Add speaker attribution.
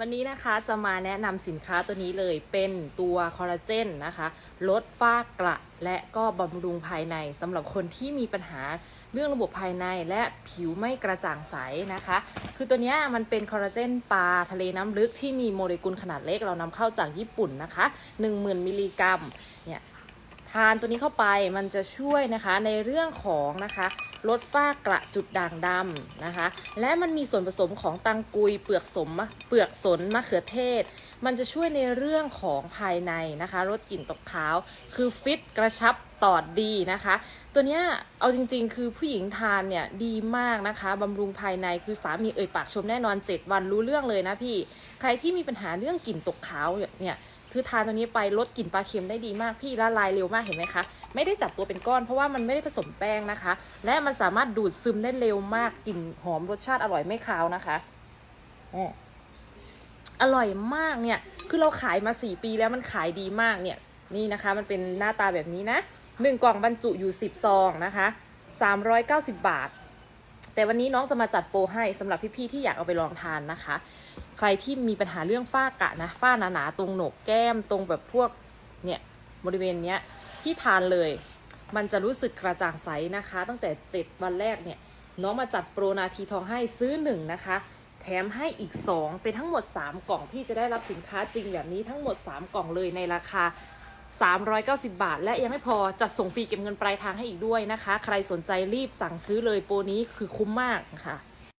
Speaker 1: วันนี้นะคะจะมาแนะนำสินค้าตัวนี้เลยเป็นตัวคอลลาเจนนะคะลดฝ้ากระและก็บำรุงภายในสำหรับคนที่มีปัญหาเรื่องระบบภายในและผิวไม่กระจ่างใสนะคะ คือตัวนี้มันเป็นคอลลาเจนปลาทะเลน้ำลึกที่มีโมเลกุลขนาดเล็กเรานำเข้าจากญี่ปุ่นนะคะ 10,000 มิลลิกรัมเนี่ย ทานตัวนี้เข้าไปมันจะช่วยนะคะในเรื่องของนะคะลดฝ้ากระจุดด่างดำนะคะ และมันมีส่วนผสมของตังกุยเปลือกสมะเปลือกสนมะเขือเทศ มันจะช่วยในเรื่องของภายในนะคะลดกลิ่นตกขาว คือฟิตกระชับตอดดีนะคะ ตัวเนี้ยเอาจริงๆ คือผู้หญิงทานเนี่ยดีมากนะคะบำรุงภายในคือสามีเอ่ยปากชมแน่นอน 7 วันรู้เรื่องเลยนะพี่ ใครที่มีปัญหาเรื่องกลิ่นตกขาวเนี่ย คือทานตัวนี้ไปลดกลิ่นปลาเค็มได้ดีมากพี่ละลายเร็วมากเห็นไหมคะ ไม่ได้จับตัวเป็นก้อนเพราะว่ามันไม่ได้ผสมแป้งนะคะ และมันสามารถดูดซึมได้เร็วมากกลิ่นหอมรสชาติอร่อยไม่คาวนะคะอืมอร่อยมากเนี่ย คือเราขายมา4ปีแล้วมันขายดีมากเนี่ย นี่นะคะ มันเป็นหน้าตาแบบนี้นะหนึ่งกล่องบรรจุอยู่10ซองนะคะ390บาท แต่วันนี้น้องจะมาจัดโปรให้สำหรับพี่ๆที่อยากเอาไปลองทานนะคะ ใครที่มีปัญหาเรื่องฝ้ากระนะฝ้าหนาๆตรงโหนกแก้มตรงแบบพวกเนี่ยบริเวณเนี้ยที่ทานเลย มันจะรู้สึกกระจ่างใสนะคะ ตั้งแต่ 7 วันแรกเนี่ยน้องมาจัดโปรนาทีทองให้ซื้อ1นะคะแถมให้อีก 2 เป็นทั้งหมด 3 กล่องพี่จะได้รับสินค้าจริงแบบนี้ทั้งหมด 3 กล่องเลยในราคา 390 บาท และยังไม่พอจัดส่งฟรีเก็บเงินปลายทางให้อีกด้วยนะคะ ใครสนใจรีบสั่งซื้อเลยโปรนี้คือคุ้มมากค่ะ